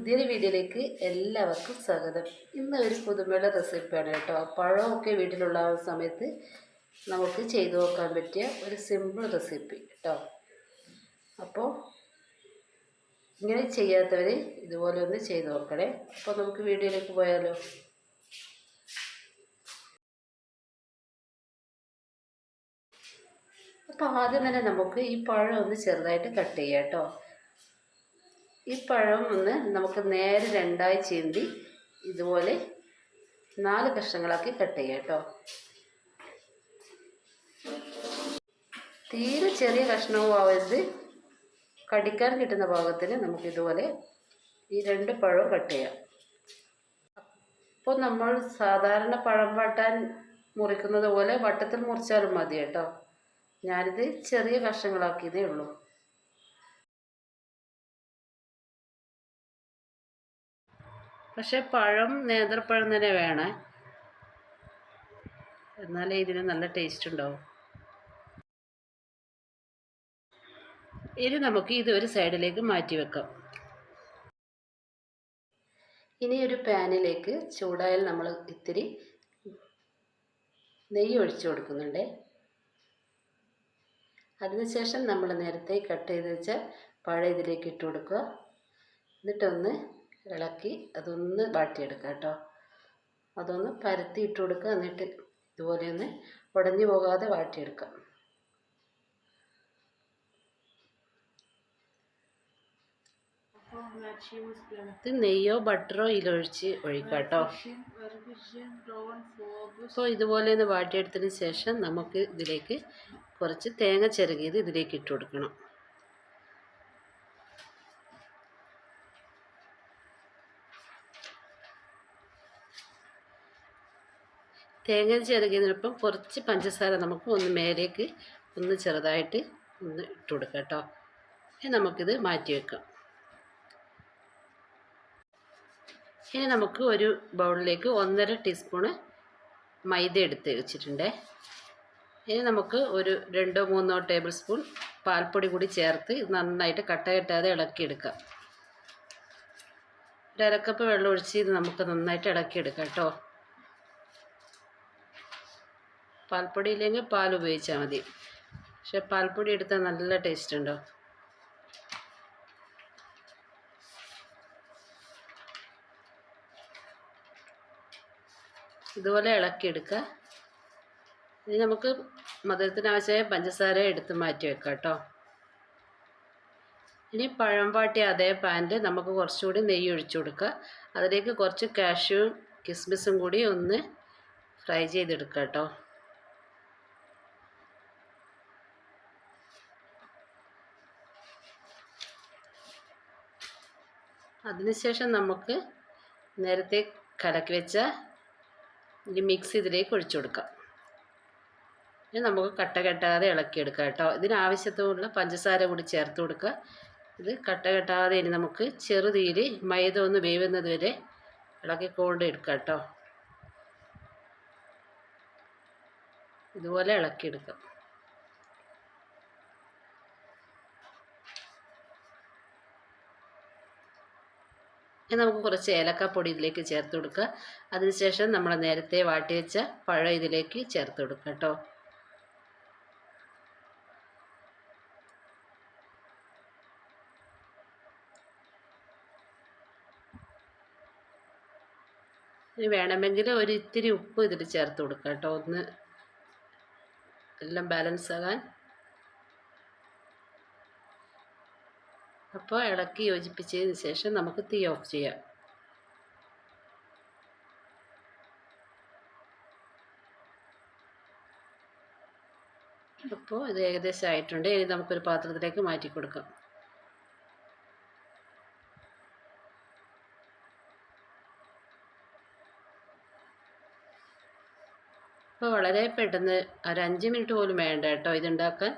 പുതിയൊരു വീഡിയോയിലേക്ക് എല്ലാവർക്കും സ്വാഗതം. ഇന്ന് ഒരു പുതുമയുള്ള റെസിപ്പിയാണ് കേട്ടോ. പഴമൊക്കെ വീട്ടിലുള്ള സമയത്ത് നമുക്ക് ചെയ്തു നോക്കാൻ പറ്റിയ ഒരു സിമ്പിൾ റെസിപ്പി കേട്ടോ. അപ്പോൾ ഇങ്ങനെ ചെയ്യാത്തവർ ഇതുപോലെ ഒന്ന് ചെയ്തു നോക്കണേ. അപ്പോൾ നമുക്ക് വീഡിയോയിലേക്ക് പോയാലോ? അപ്പോൾ ആദ്യം തന്നെ നമുക്ക് ഈ പഴം ഒന്ന് ചെറുതായിട്ട് കട്ട് ചെയ്യാം കേട്ടോ. ഈ പഴം ഒന്ന് നമുക്ക് നേരെ രണ്ടായി ചീന്തി ഇതുപോലെ നാല് കഷ്ണങ്ങളാക്കി കട്ട് ചെയ്യാം കേട്ടോ. തീരെ ചെറിയ കഷ്ണവും ആവരുത്. കടിക്കാൻ കിട്ടുന്ന നമുക്ക് ഇതുപോലെ ഈ രണ്ട് പഴവും കട്ട് ചെയ്യാം. അപ്പോൾ നമ്മൾ സാധാരണ പഴം വട്ടാൻ മുറിക്കുന്നത് പോലെ വട്ടത്തിൽ മുറിച്ചാലും മതി കേട്ടോ. ഞാനിത് ചെറിയ കഷ്ണങ്ങളാക്കിയതേ ഉള്ളൂ. പക്ഷെ പഴം നേന്ത്രപ്പഴം തന്നെ വേണേ. എന്നാലേ ഇതിന് നല്ല ടേസ്റ്റ് ഉണ്ടാവും. ഇനി നമുക്ക് ഇത് ഒരു സൈഡിലേക്ക് മാറ്റി വെക്കാം. ഇനി ഒരു പാനിലേക്ക് ചൂടായാൽ നമ്മൾ ഇത്തിരി നെയ്യ് ഒഴിച്ചു കൊടുക്കുന്നുണ്ട്. അതിനുശേഷം നമ്മൾ നേരത്തെ കട്ട് ചെയ്ത് വെച്ച പഴം ഇതിലേക്ക് ഇട്ട് കൊടുക്കുക. എന്നിട്ടൊന്ന് ഇളക്കി അതൊന്ന് വാട്ടിയെടുക്കുക കേട്ടോ. അതൊന്ന് പരത്തി ഇട്ട് കൊടുക്കുക. എന്നിട്ട് ഇതുപോലെ ഒന്ന് ഉടഞ്ഞു പോകാതെ വാട്ടിയെടുക്കാം. ഇത് നെയ്യോ ബട്ടറോ ഇതിലൊഴിച്ച് ഒഴിക്കാം കേട്ടോ. അപ്പോൾ ഇതുപോലെ ഒന്ന് വാട്ടിയെടുത്തതിന് ശേഷം നമുക്ക് ഇതിലേക്ക് കുറച്ച് തേങ്ങ ചിരകിയത് ഇതിലേക്ക് ഇട്ട് കൊടുക്കണം. തേങ്ങ ചിരകിയതിനൊപ്പം കുറച്ച് പഞ്ചസാര നമുക്ക് ഒന്ന് മേലേക്ക് ഒന്ന് ചെറുതായിട്ട് ഒന്ന് ഇട്ട് കൊടുക്കാം കേട്ടോ. ഇനി നമുക്കിത് മാറ്റി വെക്കാം. ഇനി നമുക്ക് ഒരു ബൗളിലേക്ക് ഒന്നര ടീസ്പൂണ് മൈദ എടുത്ത് വെച്ചിട്ടുണ്ട്. ഇനി നമുക്ക് ഒരു രണ്ടോ മൂന്നോ ടേബിൾ സ്പൂൺ പാൽപ്പൊടി കൂടി ചേർത്ത് നന്നായിട്ട് കട്ട കെട്ടാതെ ഇളക്കിയെടുക്കാം ഒരു അരക്കപ്പ് വെള്ളം ഒഴിച്ച് ഇത് നമുക്ക് നന്നായിട്ട് ഇളക്കിയെടുക്കാം കേട്ടോ. പാൽപ്പൊടി ഇല്ലെങ്കിൽ പാൽ ഉപയോഗിച്ചാൽ മതി. പക്ഷെ പാൽപ്പൊടി എടുത്താൽ നല്ല ടേസ്റ്റ് ഉണ്ടോ? ഇതുപോലെ ഇളക്കിയെടുക്കുക ഇനി നമുക്ക് മധുരത്തിനാവശ്യമായ പഞ്ചസാര എടുത്ത് മാറ്റി വെക്കാം കേട്ടോ. ഇനി പഴം പാട്ടിയ അതേ പാനിൽ നമുക്ക് കുറച്ചുകൂടി നെയ്യ് ഒഴിച്ചു കൊടുക്കുക. അതിലേക്ക് കുറച്ച് കാഷ്യൂ കിസ്മിസും കൂടി ഒന്ന് ഫ്രൈ ചെയ്തെടുക്കുക കേട്ടോ. അതിനുശേഷം നമുക്ക് നേരത്തെ കലക്കി വെച്ച ഈ മിക്സ് ഇതിലേക്ക് ഒഴിച്ചു കൊടുക്കാം. ഇനി നമുക്ക് കട്ട കെട്ടാതെ ഇളക്കിയെടുക്കാം കേട്ടോ. ഇതിനാവശ്യത്തിനുള്ള പഞ്ചസാര കൂടി ചേർത്ത് കൊടുക്കുക. ഇത് കട്ട കെട്ടാതെ ഇനി നമുക്ക് ചെറുതീയിൽ മൈദ ഒന്ന് വേവുന്നത് വരെ ഇളക്കിക്കൊണ്ട് എടുക്കാം കേട്ടോ. ഇതുപോലെ ഇളക്കിയെടുക്കാം ഇനി നമുക്ക് കുറച്ച് ഏലക്കാപ്പൊടി ഇതിലേക്ക് ചേർത്ത് കൊടുക്കുക. അതിനുശേഷം നമ്മൾ നേരത്തെ വാട്ടി വെച്ച പഴം ഇതിലേക്ക് ചേർത്ത് കൊടുക്കുക കേട്ടോ. വേണമെങ്കിൽ ഒരു ഇത്തിരി ഉപ്പ് ഇതിൽ ചേർത്ത് കൊടുക്കുക കേട്ടോ. ഒന്ന് എല്ലാം ബാലൻസ് ആകാൻ അപ്പോൾ ഇളക്കി യോജിപ്പിച്ചതിന് ശേഷം നമുക്ക് തീ ഓഫ് ചെയ്യാം. അപ്പോൾ ഇത് ഏകദേശം ആയിട്ടുണ്ട്. ഇനി നമുക്കൊരു പാത്രത്തിലേക്ക് മാറ്റി കൊടുക്കാം. അപ്പോൾ വളരെ പെട്ടെന്ന് ഒരു അഞ്ച് മിനിറ്റ് പോലും വേണ്ട കേട്ടോ ഇതുണ്ടാക്കാൻ.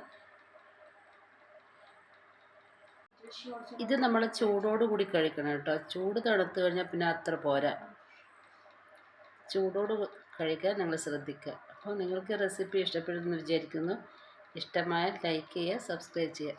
ഇത് നമ്മൾ ചൂടോട് കൂടി കഴിക്കണം കേട്ടോ. ചൂട് തണുത്ത് കഴിഞ്ഞാൽ പിന്നെ അത്ര പോരാ. ചൂടോട് കഴിക്കാൻ നിങ്ങൾ ശ്രദ്ധിക്കുക. അപ്പോൾ നിങ്ങൾക്ക് റെസിപ്പി ഇഷ്ടപ്പെടുമെന്ന് വിചാരിക്കുന്നു. ഇഷ്ടമായാൽ ലൈക്ക് ചെയ്യുക സബ്സ്ക്രൈബ് ചെയ്യുക.